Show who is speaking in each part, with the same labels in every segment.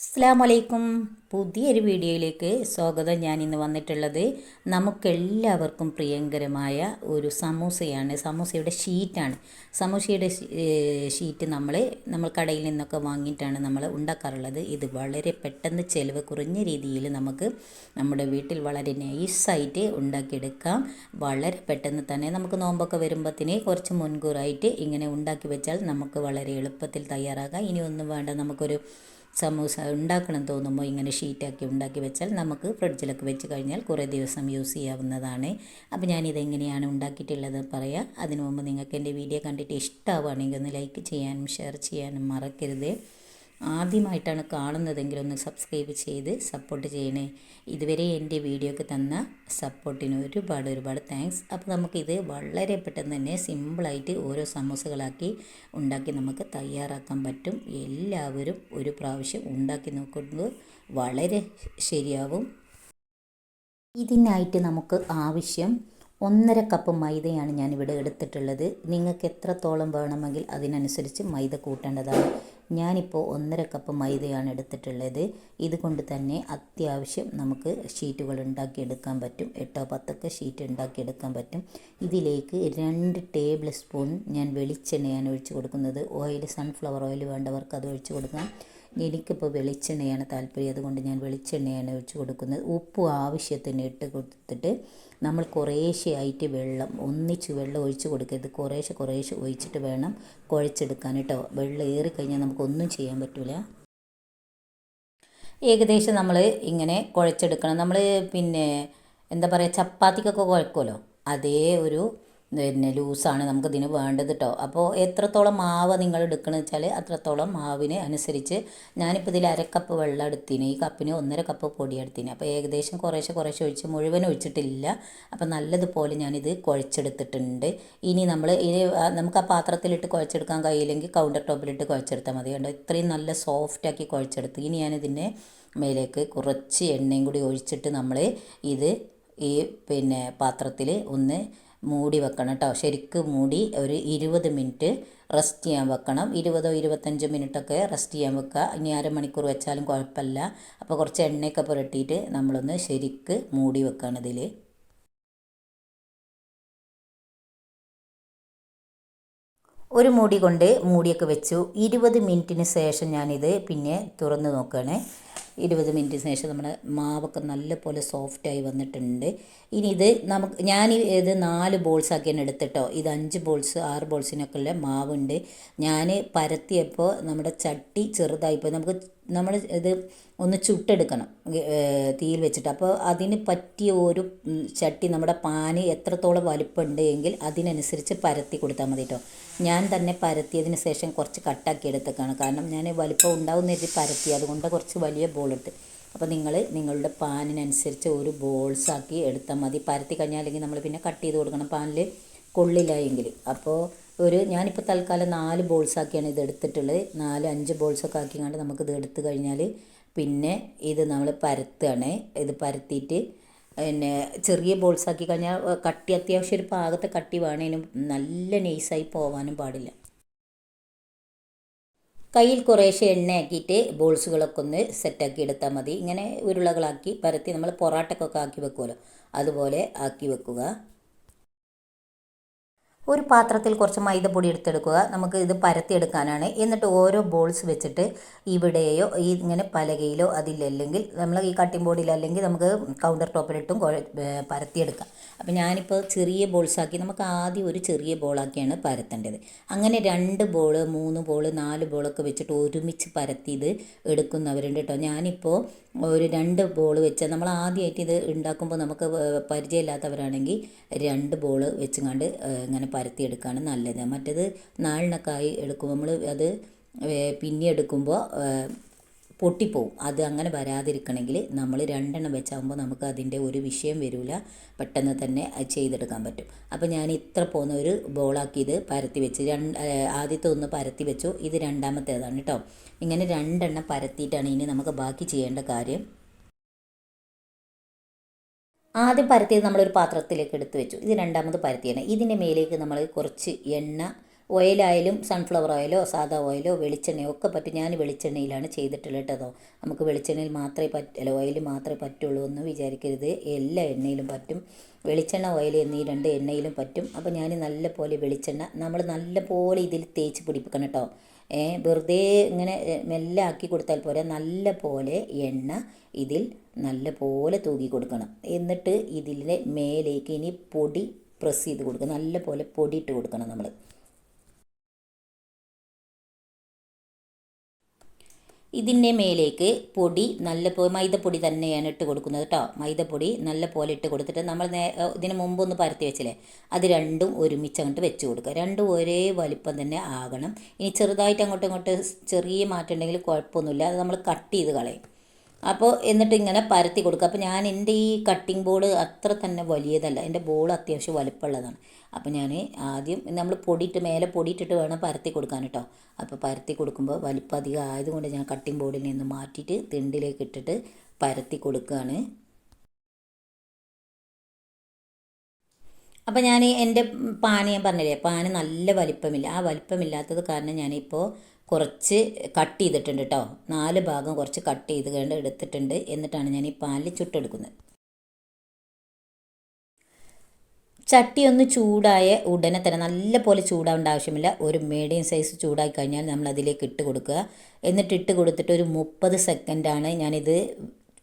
Speaker 1: അസ്സാമലൈക്കും പുതിയൊരു വീഡിയോയിലേക്ക് സ്വാഗതം. ഞാൻ ഇന്ന് വന്നിട്ടുള്ളത് നമുക്കെല്ലാവർക്കും പ്രിയങ്കരമായ ഒരു സമൂസയാണ്. സമൂസയുടെ ഷീറ്റാണ്. സമൂസയുടെ ഷീറ്റ് നമ്മൾ നമ്മൾ കടയിൽ നിന്നൊക്കെ വാങ്ങിയിട്ടാണ് നമ്മൾ ഉണ്ടാക്കാറുള്ളത്. ഇത് വളരെ പെട്ടെന്ന് ചിലവ് കുറഞ്ഞ രീതിയിൽ നമുക്ക് നമ്മുടെ വീട്ടിൽ വളരെ നൈസായിട്ട് ഉണ്ടാക്കിയെടുക്കാം. വളരെ പെട്ടെന്ന് തന്നെ നമുക്ക് നോമ്പൊക്കെ വരുമ്പത്തിന് കുറച്ച് മുൻകൂറായിട്ട് ഇങ്ങനെ ഉണ്ടാക്കി വെച്ചാൽ നമുക്ക് വളരെ എളുപ്പത്തിൽ തയ്യാറാക്കാം. ഇനി ഒന്നും വേണ്ട നമുക്കൊരു സമൂസ ഉണ്ടാക്കണം തോന്നുമ്പോൾ ഇങ്ങനെ ഷീറ്റാക്കി ഉണ്ടാക്കി വെച്ചാൽ നമുക്ക് ഫ്രിഡ്ജിലൊക്കെ വെച്ച് കഴിഞ്ഞാൽ കുറേ ദിവസം യൂസ് ചെയ്യാവുന്നതാണ്. അപ്പോൾ ഞാനിതെങ്ങനെയാണ് ഉണ്ടാക്കിയിട്ടുള്ളത് പറയാം. അതിനു മുമ്പ് നിങ്ങൾക്ക് എന്റെ വീഡിയോ കണ്ടിട്ട് ഇഷ്ടമാവുകയാണെങ്കിൽ ഒന്ന് ലൈക്ക് ചെയ്യാനും ഷെയർ ചെയ്യാനും മറക്കരുത്. ആദ്യമായിട്ടാണ് കാണുന്നതെങ്കിൽ ഒന്ന് സബ്സ്ക്രൈബ് ചെയ്ത് സപ്പോർട്ട് ചെയ്യണേ. ഇതുവരെ എന്റെ വീഡിയോക്ക് തന്ന സപ്പോർട്ടിന് ഒരുപാട് ഒരുപാട് താങ്ക്സ് അപ്പോൾ നമുക്കിത് വളരെ പെട്ടെന്ന് തന്നെ സിമ്പിളായിട്ട് ഓരോ സമൂസകളാക്കി ഉണ്ടാക്കി നമുക്ക് തയ്യാറാക്കാൻ പറ്റും. എല്ലാവരും ഒരു പ്രാവശ്യം ഉണ്ടാക്കി നോക്കുന്നത് വളരെ ശരിയാവും. ഇതിനായിട്ട് നമുക്ക് ആവശ്യം ഒന്നര കപ്പ് മൈദയാണ് ഞാനിവിടെ എടുത്തിട്ടുള്ളത്. നിങ്ങൾക്ക് എത്രത്തോളം വേണമെങ്കിൽ അതിനനുസരിച്ച് മൈദ കൂട്ടേണ്ടതാണ്. ഞാനിപ്പോൾ ഒന്നര കപ്പ് മൈദയാണ് എടുത്തിട്ടുള്ളത്. ഇതുകൊണ്ട് തന്നെ അത്യാവശ്യം നമുക്ക് ഷീറ്റുകൾ ഉണ്ടാക്കിയെടുക്കാൻ പറ്റും. എട്ടോ പത്തൊക്കെ ഷീറ്റ് ഉണ്ടാക്കിയെടുക്കാൻ പറ്റും. ഇതിലേക്ക് രണ്ട് ടേബിൾ സ്പൂൺ ഞാൻ വെളിച്ചെണ്ണയാണ് ഒഴിച്ച് കൊടുക്കുന്നത്. ഓയിൽ സൺഫ്ലവർ ഓയിൽ വേണ്ടവർക്ക് അത് ഒഴിച്ച് കൊടുക്കാം. എനിക്കിപ്പോൾ വെളിച്ചെണ്ണയാണ് താല്പര്യം. അതുകൊണ്ട് ഞാൻ വെളിച്ചെണ്ണയാണ് ഒഴിച്ച് കൊടുക്കുന്നത്. ഉപ്പ് ആവശ്യത്തിന് ഇട്ട് കൊടുത്തിട്ട് നമ്മൾ കുറേശ്ശെ ആയിട്ട് വെള്ളം ഒന്നിച്ച് വെള്ളം ഒഴിച്ച് കൊടുക്കരുത്. കുറേശ്ശെ കുറേശ്ശെ ഒഴിച്ചിട്ട് വേണം കുഴച്ചെടുക്കാൻ കേട്ടോ. വെള്ളം ഏറിക്കഴിഞ്ഞാൽ നമുക്കൊന്നും ചെയ്യാൻ പറ്റില്ല ഏകദേശം നമ്മൾ ഇങ്ങനെ കുഴച്ചെടുക്കണം. നമ്മൾ പിന്നെ എന്താ പറയുക ചപ്പാത്തിക്കൊക്കെ കുഴക്കുമല്ലോ? അതേ ഒരു പിന്നെ ലൂസാണ് നമുക്ക് ഇതിന് വേണ്ടത് കേട്ടോ അപ്പോൾ എത്രത്തോളം മാവ് നിങ്ങൾ എടുക്കണമെന്ന് വെച്ചാൽ അത്രത്തോളം മാവിന് അനുസരിച്ച് ഞാനിപ്പോൾ ഇതിൽ അരക്കപ്പ് വെള്ളം എടുത്തിന്. ഈ കപ്പിന് ഒന്നര കപ്പ് പൊടി എടുത്തിന്. അപ്പോൾ ഏകദേശം കുറേശ്ശെ കുറേശ്ശെ ഒഴിച്ച് മുഴുവൻ ഒഴിച്ചിട്ടില്ല. അപ്പോൾ നല്ലതുപോലെ ഞാനിത് കുഴച്ചെടുത്തിട്ടുണ്ട്. ഇനി നമ്മൾ ഇനി നമുക്ക് ആ പാത്രത്തിലിട്ട് കുഴച്ചെടുക്കാൻ കഴിയില്ലെങ്കിൽ കൗണ്ടർ ടോപ്പിലിട്ട് കുഴച്ചെടുത്താൽ മതി കണ്ടോ? ഇത്രയും നല്ല സോഫ്റ്റാക്കി കുഴച്ചെടുത്ത്. ഇനി ഞാനിതിന്റെ മേലേക്ക് കുറച്ച് എണ്ണയും കൂടി ഒഴിച്ചിട്ട് നമ്മൾ ഇത് ഈ പിന്നെ പാത്രത്തിൽ ഒന്ന് മൂടി വെക്കണം കേട്ടോ. ശരിക്ക് മൂടി ഒരു ഇരുപത് മിനിറ്റ് റെസ്റ്റ് ചെയ്യാൻ വെക്കണം. ഇരുപതോ ഇരുപത്തഞ്ചോ മിനിറ്റൊക്കെ റെസ്റ്റ് ചെയ്യാൻ വെക്കുക. ഇനി അരമണിക്കൂർ വെച്ചാലും കുഴപ്പമില്ല. അപ്പോൾ കുറച്ച് എണ്ണയൊക്കെ പുരട്ടിയിട്ട് നമ്മളൊന്ന് ശരിക്ക് മൂടി വെക്കണം ഇതിൽ ഒരു മൂടി കൊണ്ട് മൂടിയൊക്കെ വെച്ചു. ഇരുപത് മിനിറ്റിന് ശേഷം ഞാനിത് പിന്നെ തുറന്ന് നോക്കുകയാണ്. ഇരുപത് മിനിറ്റിന് ശേഷം നമ്മുടെ മാവൊക്കെ നല്ലപോലെ സോഫ്റ്റായി വന്നിട്ടുണ്ട്. ഇനി ഇത് നമുക്ക് ഞാൻ ഇത് നാല് ബോൾസ് ആക്കിയാണ് എടുത്തിട്ടോ. ഇത് അഞ്ച് ബോൾസ് ആറ് ബോൾസിനൊക്കെ ഉള്ള മാവുണ്ട്. ഞാൻ പരത്തിയപ്പോൾ നമ്മുടെ ചട്ടി ചെറുതായിപ്പോയി നമുക്ക് നമ്മൾ ഇത് ഒന്ന് ചുട്ടെടുക്കണം തീയിൽ വെച്ചിട്ട്. അപ്പോൾ അതിന് പറ്റിയ ഒരു ചട്ടി നമ്മുടെ പാന് എത്രത്തോളം വലിപ്പമുണ്ട് എങ്കിൽ അതിനനുസരിച്ച് പരത്തി കൊടുത്താൽ മതി കേട്ടോ ഞാൻ തന്നെ പരത്തിയതിന് ശേഷം കുറച്ച് കട്ടാക്കി എടുത്തേക്കാണ്. കാരണം ഞാൻ വലിപ്പം ഉണ്ടാവുന്ന രീതി പരത്തി. അതുകൊണ്ട് കുറച്ച് വലിയ ബോൾ എടുത്ത് അപ്പോൾ നിങ്ങൾ നിങ്ങളുടെ പാനിനനുസരിച്ച് ഒരു ബോൾസ് ആക്കി എടുത്താൽ മതി. പരത്തി കഴിഞ്ഞാൽ അല്ലെങ്കിൽ നമ്മൾ പിന്നെ കട്ട് ചെയ്ത് കൊടുക്കണം. പാനിൽ കൊള്ളില്ല എങ്കിൽ. അപ്പോൾ ഒരു ഞാനിപ്പോൾ തൽക്കാലം നാല് ബോൾസ് ആക്കിയാണ് ഇത് എടുത്തിട്ടുള്ളത്. നാല് അഞ്ച് ബോൾസൊക്കെ ആക്കിയാണ്ട് നമുക്കിത് എടുത്തു കഴിഞ്ഞാൽ പിന്നെ ഇത് നമ്മൾ പരത്തുകയാണ്. ഇത് പരത്തിയിട്ട് പിന്നെ ചെറിയ ബോൾസ് ആക്കി കഴിഞ്ഞാൽ കട്ടി അത്യാവശ്യം ഒരു പാകത്തെ കട്ടി വേണേനും നല്ല നൈസായി പോവാനും പാടില്ല. കയ്യിൽ കുറേശ്ശെ എണ്ണയാക്കിയിട്ട് ബോൾസുകളൊക്കെ ഒന്ന് സെറ്റാക്കി എടുത്താൽ മതി. ഇങ്ങനെ ഉരുളകളാക്കി പരത്തി നമ്മൾ പൊറാട്ടക്കൊക്കെ ആക്കി വെക്കുമല്ലോ അതുപോലെ ആക്കി വെക്കുക. ഒരു പാത്രത്തിൽ കുറച്ച് മൈദപ്പൊടി എടുത്തെടുക്കുക. നമുക്ക് ഇത് പരത്തിയെടുക്കാനാണ്. എന്നിട്ട് ഓരോ ബോൾസ് വെച്ചിട്ട് ഇവിടെയോ ഈ ഇങ്ങനെ പലകയിലോ അതിലല്ലെങ്കിൽ നമ്മൾ ഈ കട്ടിംഗ് ബോർഡിൽ അല്ലെങ്കിൽ നമുക്ക് കൗണ്ടർ ടോപ്പിലിട്ടും പരത്തിയെടുക്കാം. അപ്പോൾ ഞാനിപ്പോൾ ചെറിയ ബോൾസാക്കി നമുക്ക് ആദ്യം ഒരു ചെറിയ ബോളാക്കിയാണ് പരത്തേണ്ടത്. അങ്ങനെ രണ്ട് ബോൾ മൂന്ന് ബോൾ നാല് ബോളൊക്കെ വെച്ചിട്ട് ഒരുമിച്ച് പരത്തി ഇത് എടുക്കുന്നവരുണ്ട് കേട്ടോ. ഞാനിപ്പോൾ ഒരു രണ്ട് ബോൾ വെച്ച് നമ്മൾ ആദ്യമായിട്ട് ഇത് ഉണ്ടാക്കുമ്പോൾ നമുക്ക് പരിചയമില്ലാത്തവരാണെങ്കിൽ രണ്ട് ബോൾ വെച്ചുകൊണ്ട് ഇങ്ങനെ പരത്തിയെടുക്കുകയാണ് നല്ലത്. മറ്റേത് നാളിനൊക്കെയായി എടുക്കുമ്പോൾ നമ്മൾ അത് പിന്നെ എടുക്കുമ്പോൾ പൊട്ടിപ്പോവും. അത് അങ്ങനെ വരാതിരിക്കണമെങ്കിൽ നമ്മൾ രണ്ടെണ്ണം വെച്ചാകുമ്പോൾ നമുക്ക് അതിന്റെ ഒരു വിഷയം വരില്ല പെട്ടെന്ന് തന്നെ ചെയ്തെടുക്കാൻ പറ്റും. അപ്പോൾ ഞാൻ ഇത്ര പോകുന്ന ഒരു ബോളാക്കി ഇത് പരത്തി വെച്ച്. രണ്ട് ആദ്യത്തെ ഒന്ന് പരത്തി വെച്ചു. ഇത് രണ്ടാമത്തേതാണ് കേട്ടോ ഇങ്ങനെ രണ്ടെണ്ണം പരത്തിയിട്ടാണ് ഇനി നമുക്ക് ബാക്കി ചെയ്യേണ്ട കാര്യം. ആദ്യം പരത്തിയത് നമ്മളൊരു പാത്രത്തിലേക്ക് എടുത്തു വെച്ചു. ഇത് രണ്ടാമത് പരത്തിയാണ് ഇതിന്റെ മേലേക്ക് നമ്മൾ കുറച്ച് എണ്ണ ഓയിലായാലും സൺഫ്ലവർ ഓയിലോ സാധാ ഓയിലോ വെളിച്ചെണ്ണയോ ഒക്കെ പറ്റും ഞാൻ വെളിച്ചെണ്ണയിലാണ് ചെയ്തിട്ടുള്ളത് കേട്ടോ. നമുക്ക് വെളിച്ചെണ്ണയിൽ മാത്രമേ പറ്റ അല്ല ഓയിൽ മാത്രമേ പറ്റുള്ളൂ എന്ന് വിചാരിക്കരുത്. എല്ലാ എണ്ണയിലും പറ്റും. വെളിച്ചെണ്ണ ഓയിൽ എന്നീ രണ്ട് എണ്ണയിലും പറ്റും. അപ്പോൾ ഞാൻ നല്ല പോലെ വെളിച്ചെണ്ണ നമ്മൾ നല്ല പോലെ ഇതിൽ തേച്ച് പിടിപ്പിക്കണം കേട്ടോ. വെറുതെ ഇങ്ങനെ മെല്ലെ ആക്കി കൊടുത്താൽ പോരാ. നല്ല പോലെ എണ്ണ ഇതിൽ നല്ല പോലെ തൂകി കൊടുക്കണം. എന്നിട്ട് ഇതിലെ മേലേക്ക് ഇനി പൊടി പ്രസ് ചെയ്ത് കൊടുക്കുക. നല്ല പോലെ പൊടി ഇട്ട് കൊടുക്കണം നമ്മൾ ഇതിന്റെ മേലേക്ക് പൊടി നല്ല മൈദപ്പൊടി തന്നെയാണ് ഇട്ട് കൊടുക്കുന്നത് കേട്ടോ മൈദപ്പൊടി നല്ല പോലെ ഇട്ട് കൊടുത്തിട്ട് നമ്മൾ നേ ഇതിന് മുമ്പൊന്ന് പരത്തി വെച്ചില്ലേ? അത് രണ്ടും ഒരുമിച്ച് അങ്ങോട്ട് വെച്ച് കൊടുക്കുക. രണ്ടും ഒരേ വലിപ്പം തന്നെ ആകണം. ഇനി ചെറുതായിട്ട് അങ്ങോട്ടും ഇങ്ങോട്ട് ചെറിയ മാറ്റം ഉണ്ടെങ്കിൽ കുഴപ്പമൊന്നുമില്ല. അത് നമ്മൾ കട്ട് ചെയ്ത് കളയും. അപ്പോൾ എന്നിട്ട് ഇങ്ങനെ പരത്തി കൊടുക്കുക അപ്പോൾ ഞാൻ എന്റെ ഈ കട്ടിംഗ് ബോർഡ് അത്ര തന്നെ വലിയതല്ല. എന്റെ ബോൾ അത്യാവശ്യം വലുപ്പമുള്ളതാണ്. അപ്പോൾ ഞാൻ ആദ്യം നമ്മൾ പൊടിയിട്ട് മേലെ പൊടിയിട്ടിട്ട് വേണം പരത്തി കൊടുക്കാൻ കേട്ടോ അപ്പോൾ പരത്തി കൊടുക്കുമ്പോൾ വലിപ്പം അധികം ആയതുകൊണ്ട് ഞാൻ കട്ടിംഗ് ബോർഡിൽ നിന്ന് മാറ്റിയിട്ട് തിണ്ടിലേക്ക് ഇട്ടിട്ട് പരത്തി കൊടുക്കുകയാണ് അപ്പോൾ ഞാൻ എന്റെ പാന് ഞാൻ പറഞ്ഞില്ലേ? പാന് നല്ല വലിപ്പമില്ല. ആ വലിപ്പമില്ലാത്തത് കാരണം ഞാനിപ്പോൾ കുറച്ച് കട്ട് ചെയ്തിട്ടുണ്ട് കേട്ടോ നാല് ഭാഗം കുറച്ച് കട്ട് ചെയ്ത് കണ്ട് എടുത്തിട്ടുണ്ട്. എന്നിട്ടാണ് ഞാൻ ഈ പാലിൽ ചുട്ടെടുക്കുന്നത്. ചട്ടി ഒന്ന് ചൂടായ ഉടനെ തന്നെ നല്ല പോലെ ചൂടാവേണ്ട ആവശ്യമില്ല. ഒരു മീഡിയം സൈസ് ചൂടായി കഴിഞ്ഞാൽ നമ്മൾ അതിലേക്ക് ഇട്ട് കൊടുക്കുക. എന്നിട്ട് ഇട്ട് കൊടുത്തിട്ട് ഒരു മുപ്പത് സെക്കൻഡാണ് ഞാനിത്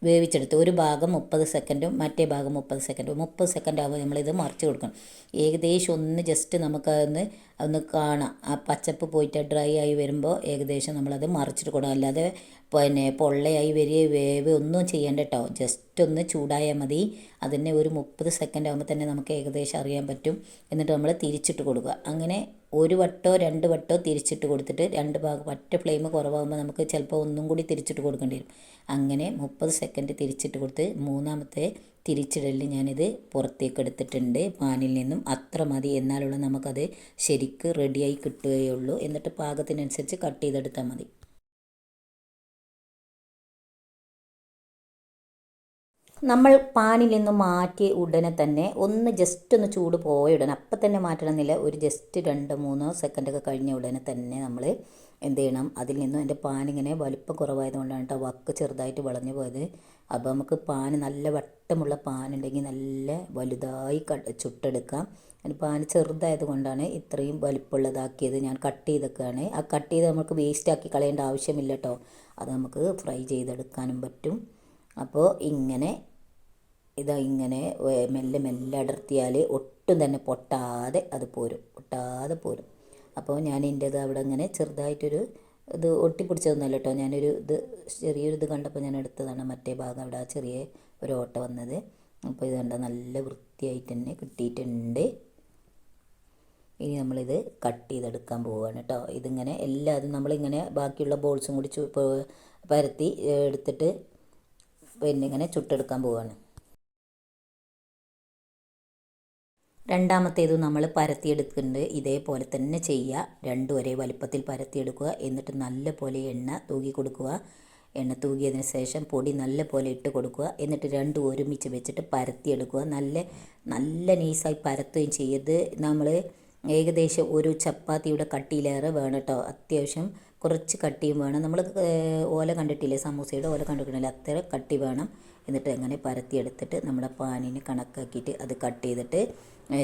Speaker 1: വേവിച്ചെടുത്ത് ഒരു ഭാഗം മുപ്പത് സെക്കൻഡും മറ്റേ ഭാഗം മുപ്പത് സെക്കൻഡും. മുപ്പത് സെക്കൻഡ് ആകുമ്പോൾ നമ്മളിത് മറിച്ച് കൊടുക്കണം. ഏകദേശം ഒന്ന് ജസ്റ്റ് നമുക്കതൊന്ന് ഒന്ന് കാണാം. ആ പച്ചപ്പ് പോയിട്ട് ഡ്രൈ ആയി വരുമ്പോൾ ഏകദേശം നമ്മളത് മറിച്ചിട്ട് കൊടുക്കണം. അല്ലാതെ പിന്നെ പൊള്ളയായി വരിക വേവ് ഒന്നും ചെയ്യേണ്ട കേട്ടോ ജസ്റ്റ് ഒന്ന് ചൂടായാൽ മതി. അതിനെ ഒരു മുപ്പത് സെക്കൻഡ് ആകുമ്പോൾ തന്നെ നമുക്ക് ഏകദേശം അറിയാൻ പറ്റും. എന്നിട്ട് നമ്മൾ തിരിച്ചിട്ട് കൊടുക്കുക. അങ്ങനെ ഒരു വട്ടോ രണ്ട് വട്ടോ തിരിച്ചിട്ട് കൊടുത്തിട്ട് രണ്ട് ഭാഗം ഒറ്റ ഫ്ലെയിം കുറവാകുമ്പോൾ നമുക്ക് ചിലപ്പോൾ ഒന്നും കൂടി തിരിച്ചിട്ട് കൊടുക്കേണ്ടി വരും. അങ്ങനെ മുപ്പത് സെക്കൻഡ് തിരിച്ചിട്ട് കൊടുത്ത് മൂന്നാമത്തെ തിരിച്ചിടലിൽ ഞാനിത് പുറത്തേക്ക് എടുത്തിട്ടുണ്ട്. പാനിൽ നിന്നും അത്ര മതി എന്നാലുള്ള നമുക്കത് ശരിക്ക് റെഡിയായി കിട്ടുകയുള്ളൂ. എന്നിട്ട് പാകത്തിനനുസരിച്ച് കട്ട് ചെയ്തെടുത്താൽ മതി. നമ്മൾ പാനിൽ നിന്ന് മാറ്റി ഉടനെ തന്നെ ഒന്ന് ജസ്റ്റ് ഒന്ന് ചൂട് പോയ ഉടനെ അപ്പം തന്നെ മാറ്റണമെന്നില്ല ഒരു ജസ്റ്റ് രണ്ട് മൂന്നോ സെക്കൻഡൊക്കെ കഴിഞ്ഞ ഉടനെ തന്നെ നമ്മൾ എന്ത് ചെയ്യണം? അതിൽ നിന്നും എന്റെ പാനിങ്ങനെ വലിപ്പം കുറവായതുകൊണ്ടാണ് കേട്ടോ വക്ക് ചെറുതായിട്ട് വളഞ്ഞു പോയത്. അപ്പോൾ നമുക്ക് പാൻ നല്ല വട്ടമുള്ള പാനുണ്ടെങ്കിൽ നല്ല വലുതായി ചുട്ടെടുക്കാം. പാന് ചെറുതായത് കൊണ്ടാണ് ഇത്രയും വലിപ്പമുള്ളതാക്കിയത് ഞാൻ കട്ട് ചെയ്തൊക്കെയാണ് ആ കട്ട് ചെയ്ത് നമുക്ക് വേസ്റ്റ് ആക്കി കളയേണ്ട ആവശ്യമില്ല കേട്ടോ. അത് നമുക്ക് ഫ്രൈ ചെയ്തെടുക്കാനും പറ്റും. അപ്പോൾ ഇങ്ങനെ ഇതാ ഇങ്ങനെ മെല്ലെ മെല്ലെ അടർത്തിയാൽ ഒട്ടും തന്നെ പൊട്ടാതെ അത് പോരും. പൊട്ടാതെ പോരും. അപ്പോൾ ഞാൻ എന്റേത് അവിടെ ഇങ്ങനെ ചെറുതായിട്ടൊരു ഇത് ഒട്ടിപ്പിടിച്ചതൊന്നുമല്ല കേട്ടോ. ഞാനൊരു ഇത് ചെറിയൊരു ഇത് കണ്ടപ്പോൾ ഞാൻ എടുത്തതാണ് മറ്റേ ഭാഗം അവിടെ ആ ചെറിയ ഒരു ഓട്ട വന്നത്. അപ്പോൾ ഇത് കണ്ട നല്ല വൃത്തിയായിട്ട് തന്നെ കിട്ടിയിട്ടുണ്ട്. ഇനി നമ്മളിത് കട്ട് ചെയ്തെടുക്കാൻ പോവുകയാണ് കേട്ടോ. ഇതിങ്ങനെ എല്ലാതും നമ്മളിങ്ങനെ ബാക്കിയുള്ള ബോൾസും കൂടി പരത്തി എടുത്തിട്ട് പിന്നെ ചുട്ടെടുക്കാൻ പോവാണ്. രണ്ടാമത്തേത് നമ്മൾ പരത്തിയെടുക്കുന്നുണ്ട്. ഇതേപോലെ തന്നെ ചെയ്യുക. രണ്ടും ഒരേ വലിപ്പത്തിൽ പരത്തിയെടുക്കുക. എന്നിട്ട് നല്ല പോലെ എണ്ണ തൂകി കൊടുക്കുക. എണ്ണ തൂകിയതിന് ശേഷം പൊടി നല്ല പോലെ ഇട്ട് കൊടുക്കുക. എന്നിട്ട് രണ്ടും ഒരുമിച്ച് വെച്ചിട്ട് പരത്തിയെടുക്കുക. നല്ല നല്ല നൈസായി പരത്തുകയും ചെയ്ത് നമ്മൾ ഏകദേശം ഒരു ചപ്പാത്തിയുടെ കട്ടിയിലേറെ വേണം കേട്ടോ. അത്യാവശ്യം കുറച്ച് കട്ടിയും വേണം. നമ്മൾ ഓല കണ്ടിട്ടില്ലേ? സമൂസയുടെ ഓല കണ്ടിട്ടില്ല അത്ര കട്ടി വേണം. എന്നിട്ട് അങ്ങനെ പരത്തിയെടുത്തിട്ട് നമ്മുടെ പാനിന് കണക്കാക്കിയിട്ട് അത് കട്ട് ചെയ്തിട്ട്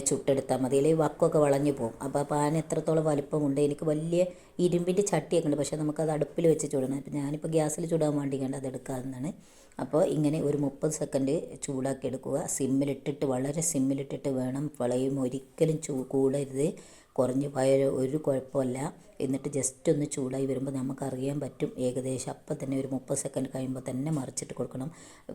Speaker 1: ചുട്ടെടുത്താൽ മതി. അല്ലെങ്കിൽ വക്കൊക്കെ വളഞ്ഞു പോകും. അപ്പോൾ ആ പാൻ എത്രത്തോളം വലിപ്പമുണ്ട്? എനിക്ക് വലിയ ഇരുമ്പിന്റെ ചട്ടിയൊക്കെ ഉണ്ട്. പക്ഷേ നമുക്കത് അടുപ്പിൽ വെച്ച് ചൂടണം. അപ്പോൾ ഞാനിപ്പോൾ ഗ്യാസിൽ ചൂടാൻ വേണ്ടി കണ്ട് അത് എടുക്കാവുന്നതാണ്. അപ്പോൾ ഇങ്ങനെ ഒരു മുപ്പത് സെക്കൻഡ് ചൂടാക്കി എടുക്കുക. സിമ്മിലിട്ടിട്ട് വളരെ സിമ്മിലിട്ടിട്ട് വേണം. വളയും ഒരിക്കലും ചൂ കൂടരുത്. കുറഞ്ഞു പോയ ഒരു കുഴപ്പമില്ല. എന്നിട്ട് ജസ്റ്റ് ഒന്ന് ചൂടായി വരുമ്പോൾ നമുക്കറിയാൻ പറ്റും ഏകദേശം അപ്പം തന്നെ ഒരു മുപ്പത് സെക്കൻഡ് കഴിയുമ്പോൾ തന്നെ മറിച്ചിട്ട് കൊടുക്കണം.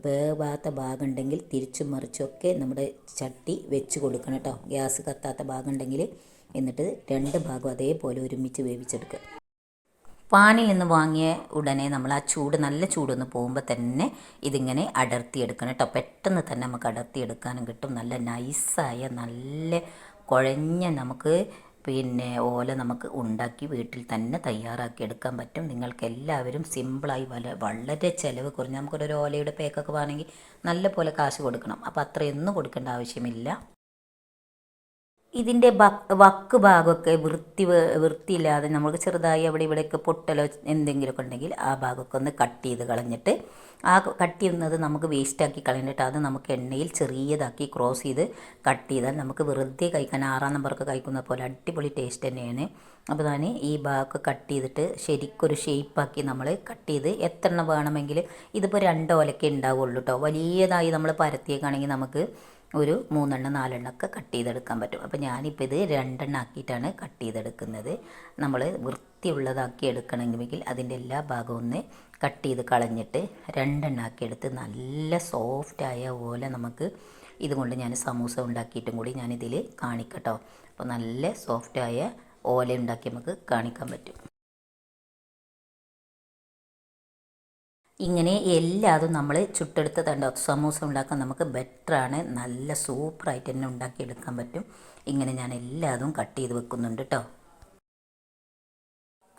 Speaker 1: വേവാത്ത ഭാഗം ഉണ്ടെങ്കിൽ തിരിച്ചും മറിച്ചുമൊക്കെ നമ്മുടെ ചട്ടി വെച്ച് കൊടുക്കണം കേട്ടോ. ഗ്യാസ് കത്താത്ത ഭാഗം ഉണ്ടെങ്കിൽ എന്നിട്ട് രണ്ട് ഭാഗം അതേപോലെ ഒരുമിച്ച് വേവിച്ചെടുക്കുക. പാനിൽ നിന്ന് വാങ്ങിയ ഉടനെ നമ്മൾ ആ ചൂട് നല്ല ചൂടൊന്ന് പോകുമ്പോൾ തന്നെ ഇതിങ്ങനെ അടർത്തിയെടുക്കണം കേട്ടോ. പെട്ടെന്ന് തന്നെ നമുക്ക് അടർത്തിയെടുക്കാനും കിട്ടും. നല്ല നൈസായ നല്ല കുഴഞ്ഞ നമുക്ക് പിന്നെ ഓല നമുക്ക് ഉണ്ടാക്കി വീട്ടിൽ തന്നെ തയ്യാറാക്കി എടുക്കാൻ പറ്റും. നിങ്ങൾക്ക് എല്ലാവരും സിമ്പിളായി വല വളരെ ചിലവ് കുറഞ്ഞ് നമുക്കൊരു ഓലയുടെ പേക്കൊക്കെ വേണമെങ്കിൽ നല്ല പോലെ കാശ് കൊടുക്കണം. അപ്പോൾ അത്രയൊന്നും കൊടുക്കേണ്ട ആവശ്യമില്ല. ഇതിന്റെ വക്ക് ഭാഗമൊക്കെ വൃത്തി വൃത്തിയില്ലാതെ നമുക്ക് ചെറുതായി അവിടെ ഇവിടെയൊക്കെ പൊട്ടലോ എന്തെങ്കിലുമൊക്കെ ഉണ്ടെങ്കിൽ ആ ഭാഗമൊക്കെ ഒന്ന് കട്ട് ചെയ്ത് കളഞ്ഞിട്ട് ആ കട്ട് ചെയ്യുന്നത് നമുക്ക് വേസ്റ്റാക്കി കളഞ്ഞിട്ട് അത് നമുക്ക് എണ്ണയിൽ ചെറിയതാക്കി ക്രോസ് ചെയ്ത് കട്ട് ചെയ്താൽ നമുക്ക് വെറുതെ കഴിക്കാൻ ആറാം നമ്പറൊക്കെ കഴിക്കുന്ന പോലെ അടിപൊളി ടേസ്റ്റ് തന്നെയാണ്. അപ്പോൾ ഞാൻ ഈ ഭാഗമൊക്കെ കട്ട് ചെയ്തിട്ട് ശരിക്കൊരു ഷേപ്പാക്കി നമ്മൾ കട്ട് ചെയ്ത് എത്ര എണ്ണം വേണമെങ്കിൽ ഇതിപ്പോൾ രണ്ട് ഓലക്കെ ഉണ്ടാവുള്ളൂ കേട്ടോ വലിയതായി നമ്മൾ പരത്തിയേക്കാണെങ്കിൽ നമുക്ക് ഒരു മൂന്നെണ്ണം നാലെണ്ണം ഒക്കെ കട്ട് ചെയ്തെടുക്കാൻ പറ്റും. അപ്പോൾ ഞാനിപ്പോൾ ഇത് രണ്ടെണ്ണം ആക്കിയിട്ടാണ് കട്ട് ചെയ്തെടുക്കുന്നത്. നമ്മൾ വൃത്തിയുള്ളതാക്കി എടുക്കണമെങ്കിൽ അതിന്റെ എല്ലാ ഭാഗവും ഒന്ന് കട്ട് ചെയ്ത് കളഞ്ഞിട്ട് രണ്ടെണ്ണം ആക്കി എടുത്ത് നല്ല സോഫ്റ്റായ പോലെ നമുക്ക് ഇതുകൊണ്ട് ഞാൻ സമൂസ ഉണ്ടാക്കിയിട്ടും കൂടി ഞാനിതിൽ കാണിക്കട്ടോ. അപ്പോൾ നല്ല സോഫ്റ്റായ ഓല ഉണ്ടാക്കി നമുക്ക് കാണിക്കാൻ പറ്റും. ഇങ്ങനെ എല്ലാതും നമ്മൾ ചുട്ടെടുത്ത് തണ്ട സമൂസ ഉണ്ടാക്കാൻ നമുക്ക് ബെറ്ററാണ്. നല്ല സൂപ്പറായിട്ട് തന്നെ ഉണ്ടാക്കിയെടുക്കാൻ പറ്റും. ഇങ്ങനെ ഞാൻ എല്ലാതും കട്ട് ചെയ്ത് വെക്കുന്നുണ്ട് കേട്ടോ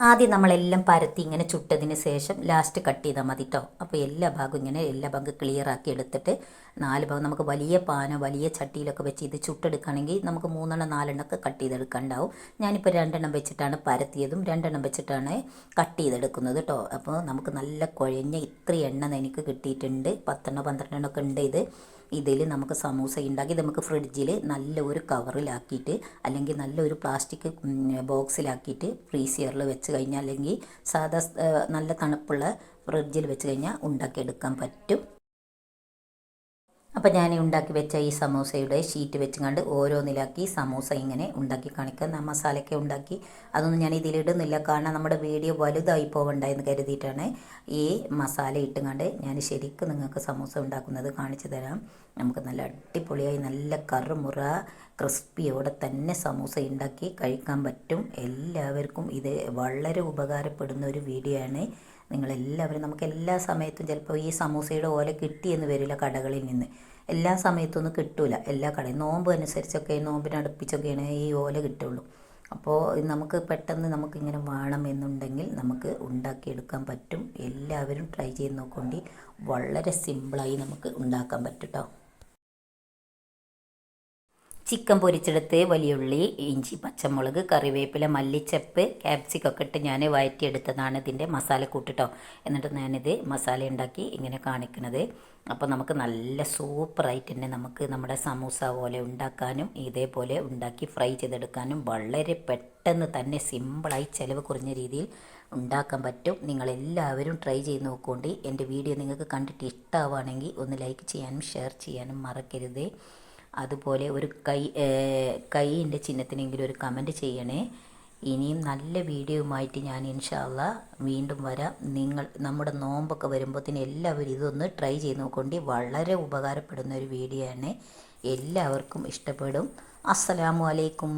Speaker 1: ആദ്യം നമ്മളെല്ലാം പരത്തി ഇങ്ങനെ ചുട്ടതിന് ശേഷം ലാസ്റ്റ് കട്ട് ചെയ്താൽ മതി കേട്ടോ അപ്പോൾ എല്ലാ ഭാഗവും ഇങ്ങനെ എല്ലാ ഭാഗം ക്ലിയർ ആക്കി എടുത്തിട്ട് നാല് ഭാഗം നമുക്ക് വലിയ പാനോ വലിയ ചട്ടിയിലൊക്കെ വെച്ച് ഇത് ചുട്ടെടുക്കുകയാണെങ്കിൽ നമുക്ക് മൂന്നെണ്ണം നാലെണ്ണം ഒക്കെ കട്ട് ചെയ്തെടുക്കാനുണ്ടാവും. ഞാനിപ്പോൾ രണ്ടെണ്ണം വെച്ചിട്ടാണ് പരത്തിയതും രണ്ടെണ്ണം വെച്ചിട്ടാണ് കട്ട് ചെയ്തെടുക്കുന്നത് കേട്ടോ അപ്പോൾ നമുക്ക് നല്ല കുഴഞ്ഞ ഇത്ര എണ്ണ എനിക്ക് കിട്ടിയിട്ടുണ്ട്. പത്തെണ്ണം പന്ത്രണ്ടെണ്ണം ഒക്കെ ഉണ്ട് ഇത്. ഇതിൽ നമുക്ക് സമൂസ ഉണ്ടാക്കി നമുക്ക് ഫ്രിഡ്ജിൽ നല്ല ഒരു കവറിലാക്കിയിട്ട് അല്ലെങ്കിൽ നല്ലൊരു പ്ലാസ്റ്റിക് ബോക്സിലാക്കിയിട്ട് ഫ്രീസിയറിൽ വെച്ച് കഴിഞ്ഞാൽ അല്ലെങ്കിൽ സാധാ നല്ല തണുപ്പുള്ള ഫ്രിഡ്ജിൽ വെച്ച് കഴിഞ്ഞാൽ ഉണ്ടാക്കിയെടുക്കാൻ പറ്റും. അപ്പോൾ ഞാൻ ഉണ്ടാക്കി വെച്ച ഈ സമൂസയുടെ ഷീറ്റ് വെച്ചുകൊണ്ട് ഓരോന്നിലാക്കി സമൂസ ഇങ്ങനെ ഉണ്ടാക്കി കാണിക്കാം. ഞാൻ മസാലയൊക്കെ ഉണ്ടാക്കി. അതൊന്നും ഞാൻ ഇതിലിടുന്നില്ല. കാരണം നമ്മുടെ വീഡിയോ വലുതായി പോകണ്ട എന്ന് കരുതിയിട്ടാണ് ഈ മസാല ഇട്ടുകൊണ്ട് ഞാൻ ശരിക്കും നിങ്ങൾക്ക് സമൂസ ഉണ്ടാക്കുന്നത് കാണിച്ചു തരാം. നമുക്ക് നല്ല അടിപൊളിയായി നല്ല കറുമുറ ക്രിസ്പിയോടെ തന്നെ സമൂസ ഉണ്ടാക്കി കഴിക്കാൻ പറ്റും. എല്ലാവർക്കും ഇത് വളരെ ഉപകാരപ്പെടുന്ന ഒരു വീഡിയോ ആണ്. നിങ്ങളെല്ലാവരും നമുക്ക് എല്ലാ സമയത്തും ചിലപ്പോൾ ഈ സമൂസയുടെ ഓല കിട്ടിയെന്ന് വരില്ല കടകളിൽ നിന്ന്. എല്ലാ സമയത്തൊന്നും കിട്ടില്ല കിട്ടൂല. എല്ലാ കടയും. നോമ്പ് അനുസരിച്ചൊക്കെ നോമ്പിന് അടുപ്പിച്ചൊക്കെയാണ് ഈ ഓല കിട്ടുള്ളൂ. അപ്പോൾ നമുക്ക് പെട്ടെന്ന് നമുക്കിങ്ങനെ വേണമെന്നുണ്ടെങ്കിൽ നമുക്ക് ഉണ്ടാക്കിയെടുക്കാൻ പറ്റും. എല്ലാവരും ട്രൈ ചെയ്ത് നോക്കൊണ്ടി. വളരെ സിമ്പിളായി നമുക്ക് ഉണ്ടാക്കാൻ പറ്റും കേട്ടോ ചിക്കൻ പൊരിച്ചെടുത്ത് വലിയുള്ളി ഇഞ്ചി പച്ചമുളക് കറിവേപ്പില മല്ലിച്ചപ്പ് ക്യാപ്സിക്കൊക്കെ ഇട്ട് ഞാൻ വഴറ്റിയെടുത്തതാണ് ഇതിന്റെ മസാല കൂട്ടിട്ടോ. എന്നിട്ട് ഞാനിത് മസാല ഉണ്ടാക്കി ഇങ്ങനെ കാണിക്കുന്നത്. അപ്പോൾ നമുക്ക് നല്ല സൂപ്പറായിട്ട് തന്നെ നമുക്ക് നമ്മുടെ സമൂസ പോലെ ഉണ്ടാക്കാനും ഇതേപോലെ ഉണ്ടാക്കി ഫ്രൈ ചെയ്തെടുക്കാനും വളരെ പെട്ടെന്ന് തന്നെ സിമ്പിളായി ചിലവ് കുറഞ്ഞ രീതിയിൽ ഉണ്ടാക്കാൻ പറ്റും. നിങ്ങളെല്ലാവരും ട്രൈ ചെയ്ത് നോക്കുകൊണ്ട് എന്റെ വീഡിയോ നിങ്ങൾക്ക് കണ്ടിട്ട് ഇഷ്ടമാവുകയാണെങ്കിൽ ഒന്ന് ലൈക്ക് ചെയ്യാനും ഷെയർ ചെയ്യാനും മറക്കരുത്. അതുപോലെ ഒരു കൈ കൈയിന്റെ ചിഹ്നത്തിനെങ്കിലും ഒരു കമന്റ് ചെയ്യണേ. ഇനിയും നല്ല വീഡിയോയുമായിട്ട് ഞാൻ ഇൻഷാല്ല വീണ്ടും വരാം. നിങ്ങൾ നമ്മുടെ നോമ്പൊക്കെ വരുമ്പോഴത്തേന് എല്ലാവരും ഇതൊന്ന് ട്രൈ ചെയ്ത് നോക്കൊണ്ട്. വളരെ ഉപകാരപ്പെടുന്ന ഒരു വീഡിയോ ആണ്. എല്ലാവർക്കും ഇഷ്ടപ്പെടും. അസ്സലാമു അലൈക്കും.